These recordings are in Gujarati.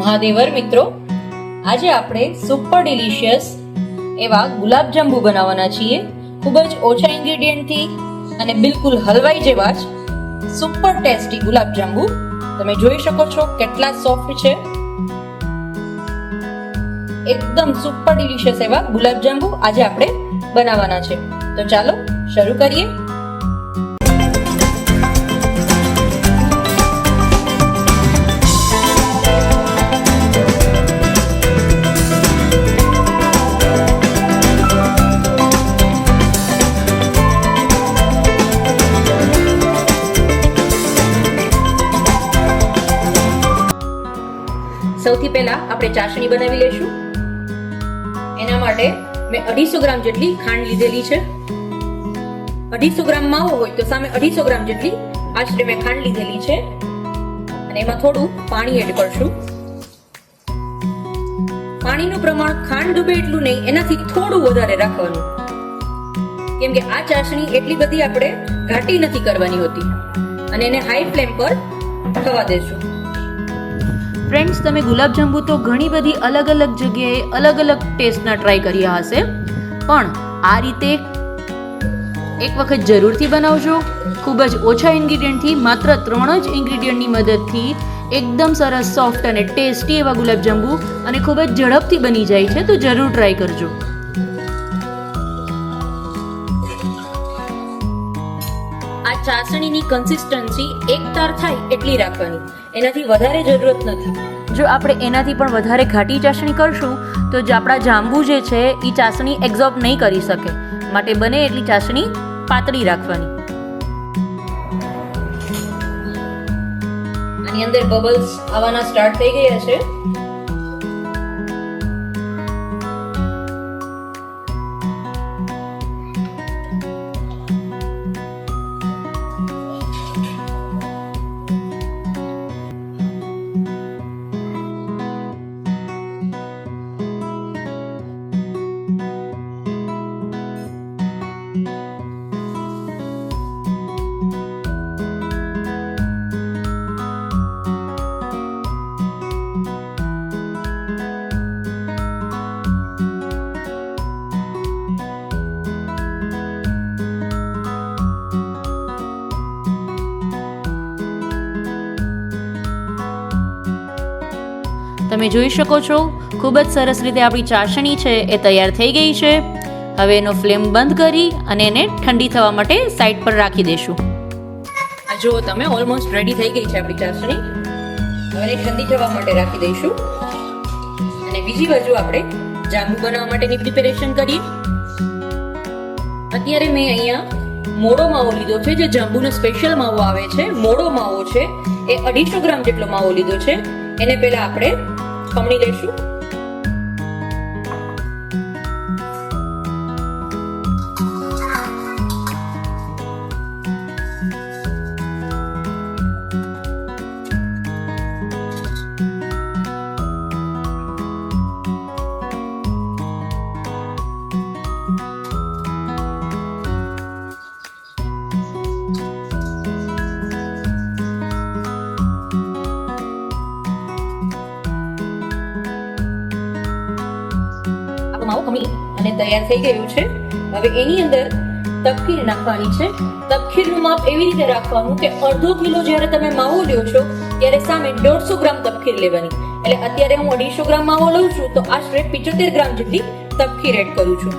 મહાદેવર મિત્રો, આજે આપણે સુપર ડિલિશિયસ એવા ગુલાબજાંબુ બનાવવાના છીએ. ખૂબ જ ઓછા ઇન્ગ્રેડિયન્ટથી અને બિલકુલ હલવાઈ જેવા જ સુપર ટેસ્ટી ગુલાબજાંબુ તમે જોઈ શકો છો કેટલા સોફ્ટ છે. એકદમ સુપર ડિલિશિયસ એવા ગુલાબજાંબુ આજે આપણે બનાવવાના છે. તો ચાલો, શરૂ કરીએ. આપણે ચાસણી બનાવી લેશું એના માટે મેં અઢીસો ગ્રામ જેટલી ખાંડ લીધેલી છે. અઢીસો ગ્રામ માવો હોય તો સામે અઢીસો ગ્રામ જેટલી આશરે મેં ખાંડ લીધેલી છે. અને એમાં થોડું પાણી એડ કરશું. પાણીનું પ્રમાણ ખાંડ ડૂબે એટલું નહીં, એનાથી થોડું વધારે રાખવાનું. કેમ કે આ ચાસણી એટલી બધી આપણે ઘાટી નથી કરવાની હોતી. અને એને હાઈ ફ્લેમ પર થવા દેશું. ફ્રેન્ડ્સ, તમે ગુલાબજાંબુ તો ઘણી બધી અલગ અલગ જગ્યાએ અલગ અલગ ટેસ્ટના ટ્રાય કર્યા હશે. પણ આ રીતે એક વખત જરૂરથી બનાવજો. ખૂબ જ ઓછા ઇન્ગ્રીડિયન્ટથી માત્ર ત્રણ જ ઇન્ગ્રીડિયન્ટની મદદથી એકદમ સરસ, સોફ્ટ અને ટેસ્ટી એવા ગુલાબજાંબુ અને ખૂબ જ ઝડપથી બની જાય છે, તો જરૂર ટ્રાય કરજો. આ ચાસણીની કન્સિસ્ટન્સી એક તાર થાય એટલી રાખવાની. એનાથી વધારે જરૂરત નથી. જો આપણે એનાથી પણ વધારે ઘાટી ચાસણી કરશું તો જે આપણા જાંબુ જે છે એ ચાસણી એબ્ઝોર્બ નહીં કરી શકે. માટે બને એટલી ચાસણી પાતળી રાખવાની. આની અંદર બબલ્સ આવવાના સ્ટાર્ટ થઈ ગયા છે. તમે જોઈ શકો છો. ખૂબ જ સરસ રીતે આપણી ચાસણી છે એ તૈયાર થઈ ગઈ છે. હવે એનો ફ્લેમ બંધ કરી અને એને ઠંડી થવા માટે સાઈડ પર રાખી દેશું. જો તમે ઓલમોસ્ટ રેડી થઈ ગઈ છે આપણી ચાસણી. હવે એને ઠંડી થવા માટે રાખી દઈશું. અને બીજી બાજુ આપણે જાંબુ બનાવવા માટેની પ્રિપેરેશન કરીએ. અત્યારે મેં અહીંયા મોડો માવો લીધો છે, જે જાંબુનો સ્પેશિયલ માવો આવે છે. મોડો માવો છે, એ અઢીસો ગ્રામ જેટલો માવો લીધો છે. એને પહેલા આપણે ખમણી લઈશું. તૈયાર થઈ ગયું છે. હવે એની અંદર તપખીર નાખવાની છે. તપખીરનું માપ એવી રીતે રાખવાનું કે અડધો કિલો જ્યારે તમે માવો લ્યો છો, ત્યારે સામે દોઢસો ગ્રામ તપખીર લેવાની. એટલે અત્યારે હું અઢીસો ગ્રામ માવો લઉં છું, તો આશરે પિચોતેર ગ્રામ જેટલી તપખીર એડ કરું છું.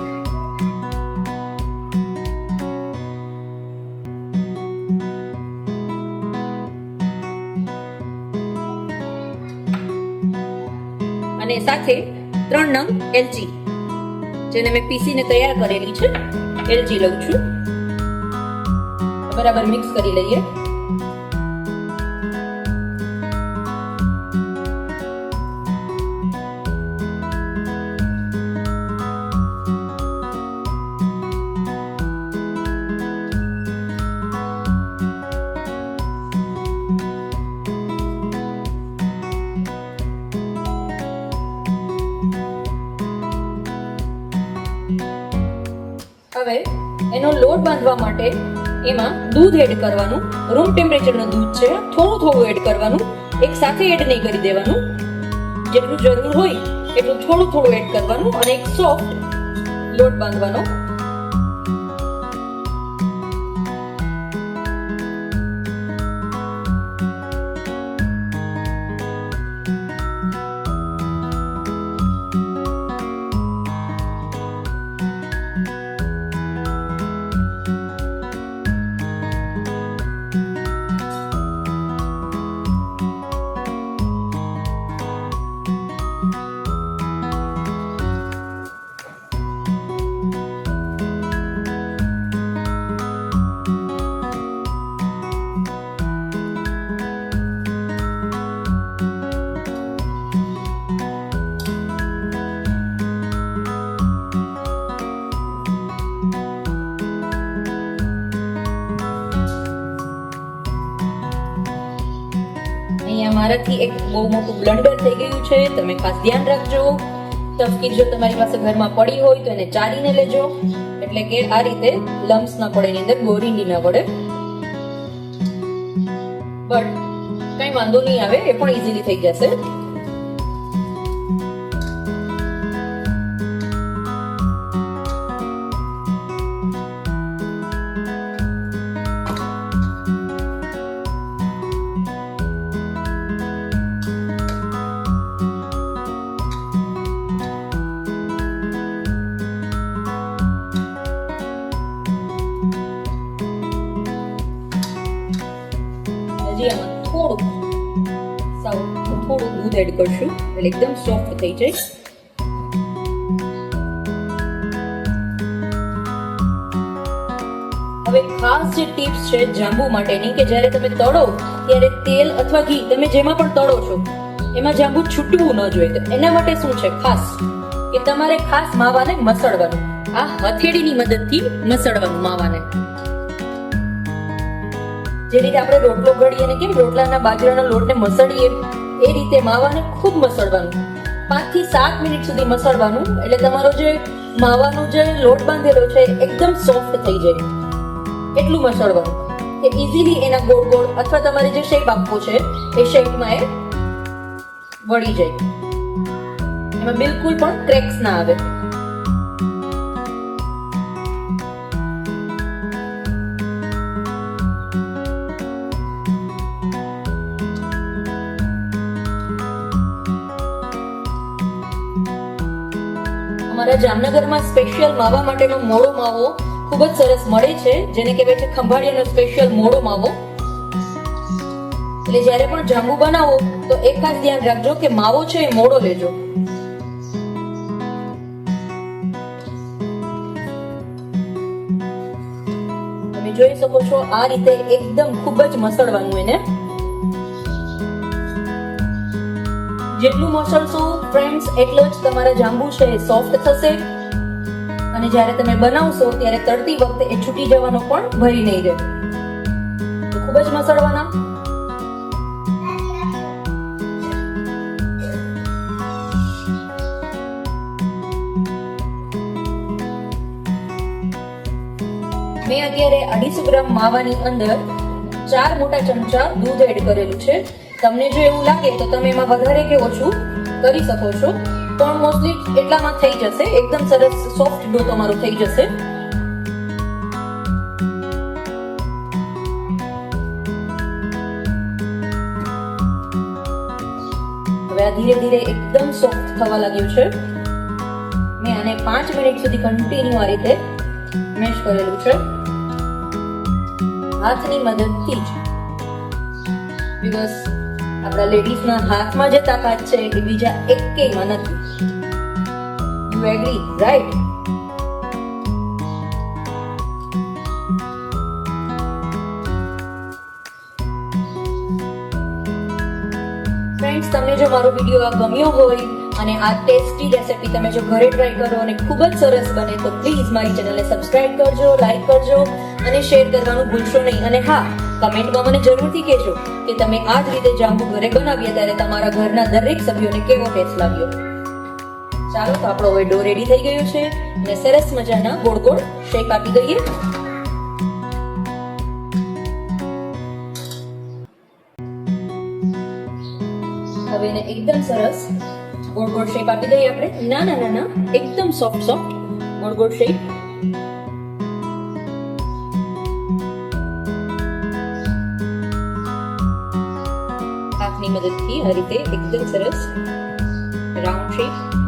અને સાથે ત્રણ નંગ એલચી. જેને મેં પીસીને તૈયાર કરેલી છે. એલચી લઉં છું. બરાબર મિક્સ કરી લઈએ. હવે એનો લોટ બાંધવા માટે એમાં દૂધ એડ કરવાનું રૂમ ટેમ્પરેચરનું દૂધ છે, થોડું થોડું એડ કરવાનું, એક સાથે એડ નહીં કરી દેવાનું. જેટલું જરૂર હોય, એટલું થોડું થોડું એડ કરવાનું અને એક સોફ્ટ લોટ બાંધવાનો અહીંયા એક બહુ મોટું બ્લન્ડર થઈ ગયું છે. તમે ખાસ ધ્યાન રાખજો. તફકીર જો તમારી પાસે ઘરમાં પડી હોય તો એને ચારીને લેજો. એટલે કે આ રીતે લમ્સ ના પડે એની અંદર ગોરીંડી ના પડે બટ કઈ વાંધો નહીં આવે, એ પણ ઇઝીલી થઈ જશે. હજી એમાં થોડુંક સાવ થોડું દૂધ એડ કરશું. એટલે એકદમ સોફ્ટ થઈ જાય. હવે ખાસ જે ટિપ્સ છે જાંબુ માટેની કે જ્યારે તમે તળો, ત્યારે તેલ અથવા ઘી, તમે જેમાં પણ તળો છો, એમાં જાંબુ છૂટવું ન જોઈએ. તો એના માટે શું છે? ખાસ કે તમારે ખાસ માવાને મસળવાનું. આ હથેળીની મદદથી મસળવાનું માવાને. જે રીતે આપણે રોટલો ઘડીએ અને કેમ રોટલાના બાજરાના લોટને મસળીએ, એ રીતે માવાને ખૂબ મસળવાનું. પાંચથી સાત મિનિટ સુધી મસળવાનું, એટલે તમારો જે માવાનો જે લોટ બાંધેલો છે એકદમ સોફ્ટ થઈ જાય. એટલું મસળવાનું. કે ઇઝીલી એના ગોળ ગોળ અથવા તમારે જે શેપ આપવો છે, એ શેપમાં એ વળી જાય. એમાં બિલકુલ પણ ક્રેક્સ ના આવે. અમારા જામનગરમાં સ્પેશિયલ માવા માટેનો મોળો માવો ખૂબ જ સરસ મળે છે, જેને કહેવાય છે ખંભાળિયાનો સ્પેશિયલ મોળો માવો. એટલે જ્યારે પણ જાંબુ બનાવો, તો એક ખાસ ધ્યાન રાખજો કે માવો છે એ મોડો લેજો. તમે જોઈ શકો છો આ રીતે એકદમ ખૂબ જ મસળવાનું એને. જેટલું મસળશો ફ્રેન્ડ્સ એટલો જ તમારા જાંબુ છે સોફ્ટ થશે. અને જ્યારે તમે બનાવશો, ત્યારે તળતી વખતે એ છૂટી જવાનો પણ ભય નહીં રહે. ખૂબ જ મસળવાના. મેં અત્યારે અઢીસો ગ્રામ માવાની અંદર ચાર મોટા ચમચા દૂધ એડ કરેલું છે. તમને જો એવું લાગે તો તમે એમાં વધારે કે ઓછું કરી શકો છો. પણ મોસ્ટલી એટલામાં થઈ જશે. એકદમ સરસ સોફ્ટ ડો તમારો થઈ જશે. હવે ધીરે ધીરે એકદમ સોફ્ટ થવા લાગ્યું છે. મેં આને પાંચ મિનિટ સુધી કન્ટિન્યુ આ રીતે મેશ કરેલું છે. હાથની મદદથી જ. બિકોઝ આપણા લેડીઝના હાથમાં જે તાકાત છે એ બીજા એકેયમાં નથી. યુ એગ્રી રાઈટ ફ્રેન્ડ્સ તમને જો મારો વીડિયો આ ગમ્યો હોય અને આ ટેસ્ટી રેસિપી તમે જો ઘરે ટ્રાય કરો અને ખૂબ જ સરસ બને, તો પ્લીઝ મારી ચેનલને સબસ્ક્રાઇબ કરજો લાઈક કરજો અને શેર કરવાનું ભૂલશો નહીં. અને હા કમેન્ટમાં મને જરૂરથી કહેજો કે તમે આ જ રીતે જાંબુ ઘરે બનાવ્યા ત્યારે તમારા ઘરના દરેક સભ્યોને કેવો ટેસ્ટ લાગ્યો? ચાલો તો આપણો હવે ડો રેડી થઈ ગયો છે અને સરસ મજાના ગોળ ગોળ શેક આપી દઈએ. હવે એને એકદમ સરસ ગોળ ગોળ શેપ આપી દઈએ આપણે. નાના ના ના ના એકદમ સોફ્ટ સોફ્ટ ગોળ ગોળ શેપ મદદથી આ રીતે એકદમ સરસ રાઉન્ડ શેપ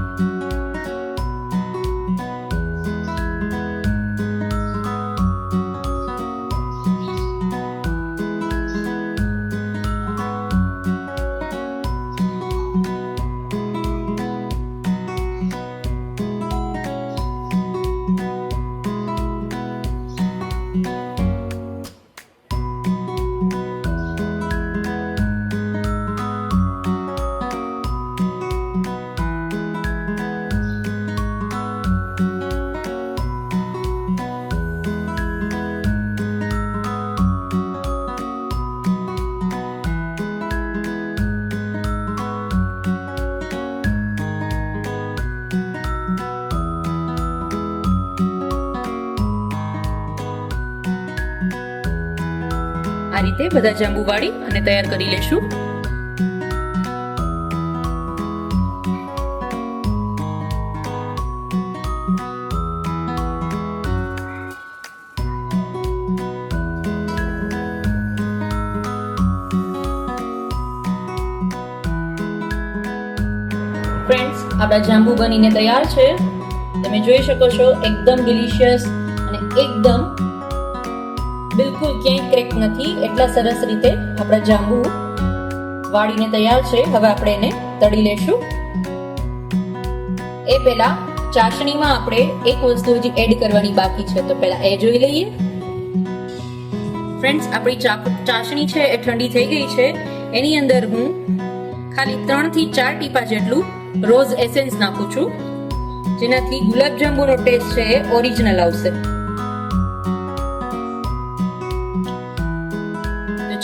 રીતે બધા જાંબુ વાળી અને તૈયાર કરી લેશું. ફ્રેન્ડ્સ આપણા જાંબુ બનીને તૈયાર છે. તમે જોઈ શકો છો, એકદમ ડિલિશિયસ અને એકદમ બિલકુલ ક્યાંય ક્રેક નથી, એટલા સરસ રીતે આપણા જાંબુ વાળીને તૈયાર છે. હવે આપણે એને તળી લેશું. એ પહેલા ચાસણીમાં આપણે એક વસ્તુ હજી એડ કરવાની બાકી છે, તો પહેલા એ જોઈ લઈએ. ફ્રેન્ડ્સ, આપણી ચાસણી છે એ ઠંડી થઈ ગઈ છે. એની અંદર હું ખાલી ત્રણથી ચાર ટીપા જેટલું રોઝ એસેન્સ નાખું છું, જેનાથી ગુલાબજાંબુનો ટેસ્ટ છે એ ઓરિજિનલ આવશે.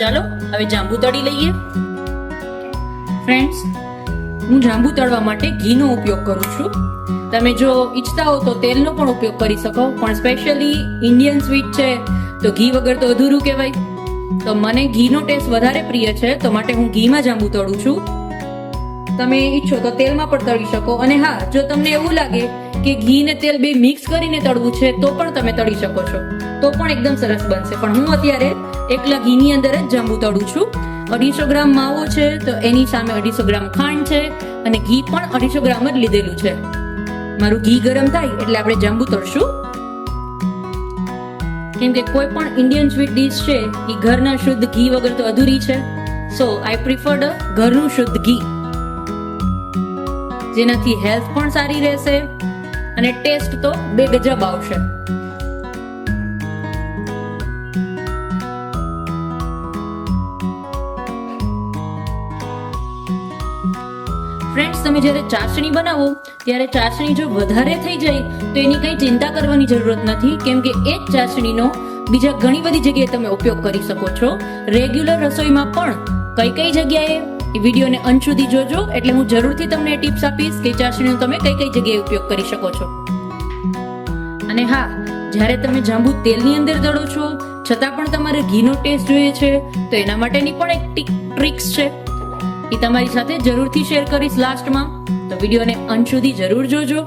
ચાલો, હવે જાંબુ તળી લઈએ. ફ્રેન્ડ્સ હું જાંબુ તળવા માટે ઘીનો ઉપયોગ કરું છું. તમે જો ઈચ્છતા હો તો તેલનો પણ ઉપયોગ કરી શકો, પણ સ્પેશિયલી ઇન્ડિયન સ્વીટ છે, તો ઘી વગર તો અધૂરું કહેવાય. તો મને ઘીનો ટેસ્ટ વધારે પ્રિય છે, તો માટે હું ઘીમાં જાંબુ તળું છું. તમે ઈચ્છો તો તેલમાં પણ તળી શકો, અને હા, જો તમને એવું લાગે કે ઘી ને તેલ બે મિક્સ કરીને તળવું છે, તો પણ તમે તળી શકો છો. તો પણ એકદમ સરસ બનશે. પણ હું અત્યારે એકલા ઘીની અંદર જ જાંબુ તળું છું. અઢીસો ગ્રામ માવો છે, તો એની સામે અઢીસો ગ્રામ ખાંડ છે અને ઘી પણ અઢીસો ગ્રામ જ લીધેલું છે. મારું ઘી ગરમ થાય એટલે આપણે જાંબુ તળશું. કેમ કે કોઈ પણ ઇન્ડિયન સ્વીટ ડીશ છે, એ ઘરના શુદ્ધ ઘી વગર તો અધૂરી છે. સો આઈ પ્રિફર્ડ ઘરનું શુદ્ધ ઘી. જેનાથી હેલ્થ પણ સારી રહેશે અને ટેસ્ટ તો બે ગજબ આવશે. તમે જ્યારે ચાસણી બનાવો, ત્યારે ચાસણી જો વધારે થઈ જાય, તો એની કંઈ ચિંતા કરવાની જરૂરત નથી, કેમ કે એ જ ચાસણીનો બીજા ઘણી બધી જગ્યાએ તમે ઉપયોગ કરી શકો છો. રેગ્યુલર રસોઈમાં પણ કઈ કઈ જગ્યાએ વિડીયોને અંત સુધી જોજો, એટલે હું જરૂરથી તમને ટિપ્સ આપીશ કે ચાસણીનો તમે કઈ કઈ જગ્યાએ ઉપયોગ કરી શકો છો. અને હા, જ્યારે તમે જાંબુ તેલની અંદર દળો છો, છતાં પણ તમારે ઘીનો ટેસ્ટ જોઈએ છે, તો એના માટેની પણ એક ટ્રિક્સ છે. એ તમારી સાથે જરૂરથી શેર કરીશ લાસ્ટમાં. તો વિડીયોને અંત સુધી જરૂર જોજો.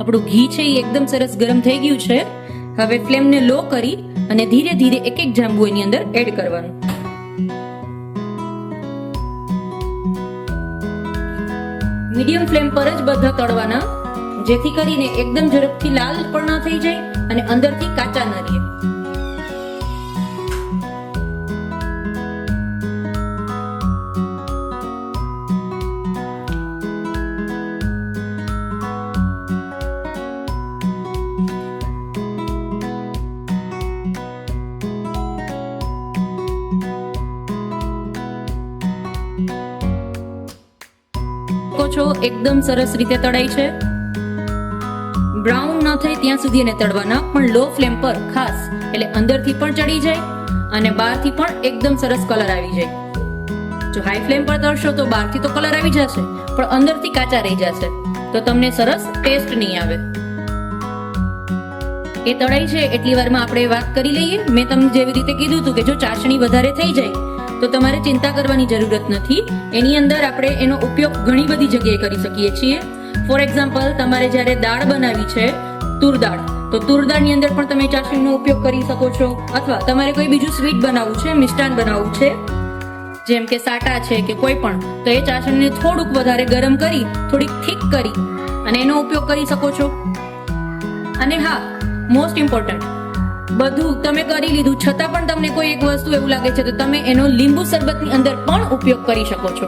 આપણું ઘી છે એ એકદમ સરસ ગરમ થઈ ગયું છે. હવે ફ્લેમને લો કરી અને ધીરે ધીરે એક એક જાંબુ એની અંદર એડ કરવાનું. મીડિયમ ફ્લેમ પર જ બધા તળવાના, જેથી કરીને એકદમ ઝડપથી લાલ પણ ન થઈ જાય અને અંદરથી કાચા ન રહે. શકો છો, એકદમ સરસ રીતે તળાય છે. બ્રાઉન ન થાય ત્યાં સુધી એને તળવાના, પણ લો ફ્લેમ પર, ખાસ, એટલે અંદરથી પણ ચડી જાય અને બહારથી પણ એકદમ સરસ કલર આવી જાય. જો હાઈ ફ્લેમ પર તળશો તો બહારથી તો કલર આવી જશે, પણ અંદરથી કાચા રહી જશે. તો તમને સરસ ટેસ્ટ નહીં આવે. એ તળાઈ છે, એટલી વારમાં આપણે વાત કરી લઈએ. મેં તમને જેવી રીતે કીધું હતું કે જો ચાસણી વધારે થઈ જાય તો તમારે ચિંતા કરવાની જરૂરત નથી. એની અંદર આપણે એનો ઉપયોગ ઘણી બધી જગ્યાએ કરી શકીએ છીએ. ફોર એક્ઝામ્પલ તમારે જ્યારે દાળ બનાવી છે, તુર દાળ, તો તુર દાળની અંદર પણ તમે ચાસણીનો ઉપયોગ કરી શકો છો. અથવા તમારે કોઈ બીજું સ્વીટ બનાવવું છે, મિષ્ટાન બનાવવું છે, જેમ કે સાટા છે કે કોઈ પણ, તો એ ચાસણીને થોડુંક વધારે ગરમ કરી, થોડીક થીક કરી અને એનો ઉપયોગ કરી શકો છો. અને હા મોસ્ટ ઇમ્પોર્ટન્ટ બધું તમે કરી લીધું. છતાં પણ તમને કોઈ એક વસ્તુ એવું લાગે છે, તો તમે એનો લીંબુ શરબતની અંદર પણ ઉપયોગ કરી શકો છો.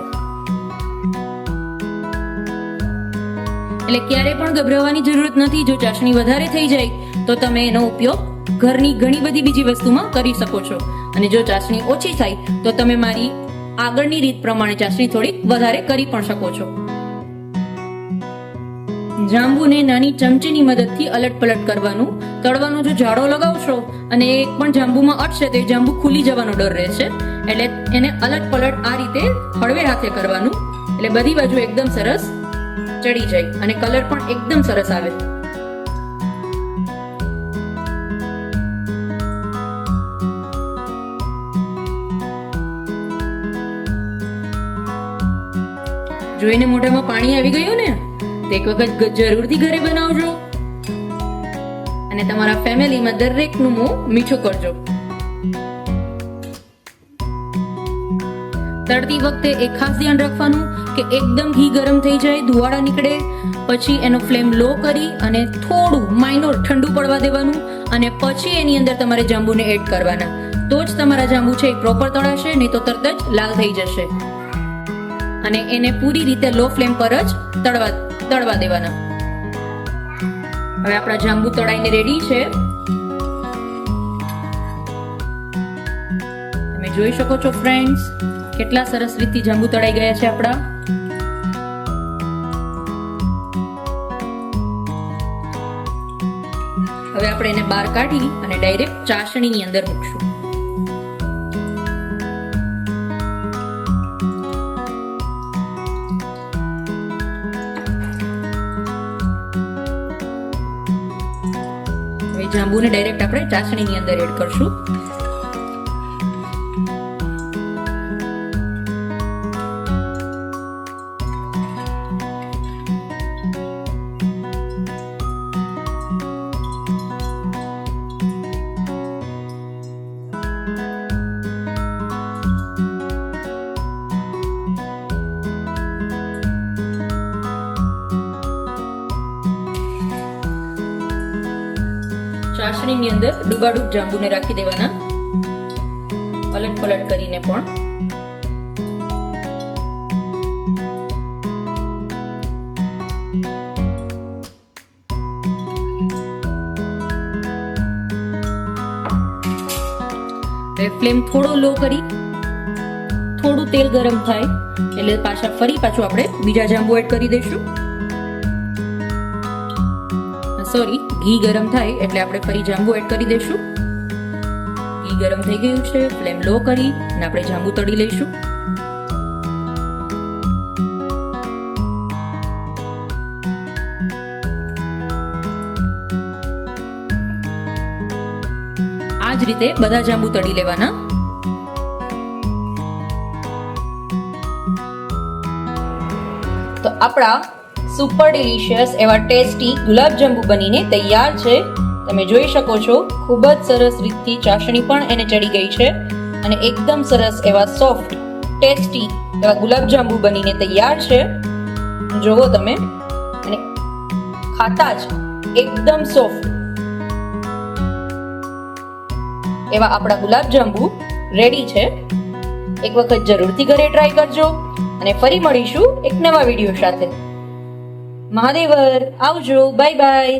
એટલે ક્યારે પણ ગભરાવાની જરૂરત નથી, જો ચાસણી વધારે થઈ જાય, તો તમે એનો ઉપયોગ ઘરની ઘણી બધી બીજી વસ્તુમાં કરી શકો છો. અને જો ચાસણી ઓછી થાય, તો તમે મારી આગળની રીત પ્રમાણે ચાસણી થોડી વધારે કરી પણ શકો છો. જાંબુને નાની ચમચીની મદદથી અલટ પલટ કરવાનું. તળવાનો જો જાડો લગાવશો અને એક પણ જાંબુમાં અટશે તો એ જાંબુ ખુલી જવાનો ડર રહેશે એટલે એને અલટ પલટ આ રીતે હળવે હાથે કરવાનું. એટલે બધી બાજુ એકદમ સરસ ચડી જાય અને કલર પણ એકદમ સરસ આવે. જોઈને મોઢામાં પાણી આવી ગયું ને તો વખત જરૂરથી ઘરે બનાવજો. અને તમારા ફેમિલીમાં દરેકનું મોં મીઠું કરજો. તળતી વખતે એક ખાસ ધ્યાન રાખવાનું કે એકદમ ઘી ગરમ થઈ જાય, ધુવાડા નીકળે, પછી એનો ફ્લેમ લો કરી અને થોડું માઇનોર ઠંડુ પડવા દેવાનું અને પછી એની અંદર તમારે જાંબુને એડ કરવાના. તો જ તમારા જાંબુ છે એ પ્રોપર તળાશે, નહીં તો તરત જ લાલ થઈ જશે. અને એને પૂરી રીતે લો ફ્લેમ પર જ તળવા તળવા દેવાના. હવે આપણા જાંબુ તળાઈને રેડી છે. તમે જોઈ શકો છો ફ્રેન્ડ્સ કેટલા સરસ રીતે જાંબુ તળાઈ ગયા છે આપણા. હવે આપણે એને બહાર કાઢી અને ડાયરેક્ટ ચાસણીની અંદર મૂકશું. જાંબુને ડાયરેક્ટ આપણે ચાસણીની અંદર એડ કરશું. ચાસણીની અંદર ડુબાડુબ જાંબુને રાખી દેવાના. પલટ પલટ કરીને પણ. ફ્લેમ થોડો લો કરી. થોડું તેલ ગરમ થાય, એટલે પાછા ફરી પાછું આપણે બીજા જાંબુ એડ કરી દઈશું. સોરી ઘી ગરમ થાય એટલે આપણે ફરી જાંબુ એડ કરી દઈશું. ઘી ગરમ થઈ ગયું છે ફ્લેમ લો કરી અને આપણે જાંબુ તળી લઈશું. આ જ રીતે બધા જાંબુ તળી લેવાના. તો આપણા સુપર ડિલિશિયસ એવા ટેસ્ટી ગુલાબજાંબુ બનીને તૈયાર છે. તમે જોઈ શકો છો, ખૂબ જ સરસ રીતથી ચાસણી પણ એને ચડી ગઈ છે અને એકદમ સરસ એવા સોફ્ટ, ટેસ્ટી એવા ગુલાબજાંબુ બનીને તૈયાર છે. જોવો તમે, અને ખાતા જ એકદમ સોફ્ટ. એવા આપણા ગુલાબજાંબુ રેડી છે. એક વખત જરૂરથી ઘરે ટ્રાય કરજો અને ફરી મળીશું એક નવા વીડિયો સાથે. મહાદેવર આવજો બાય બાય.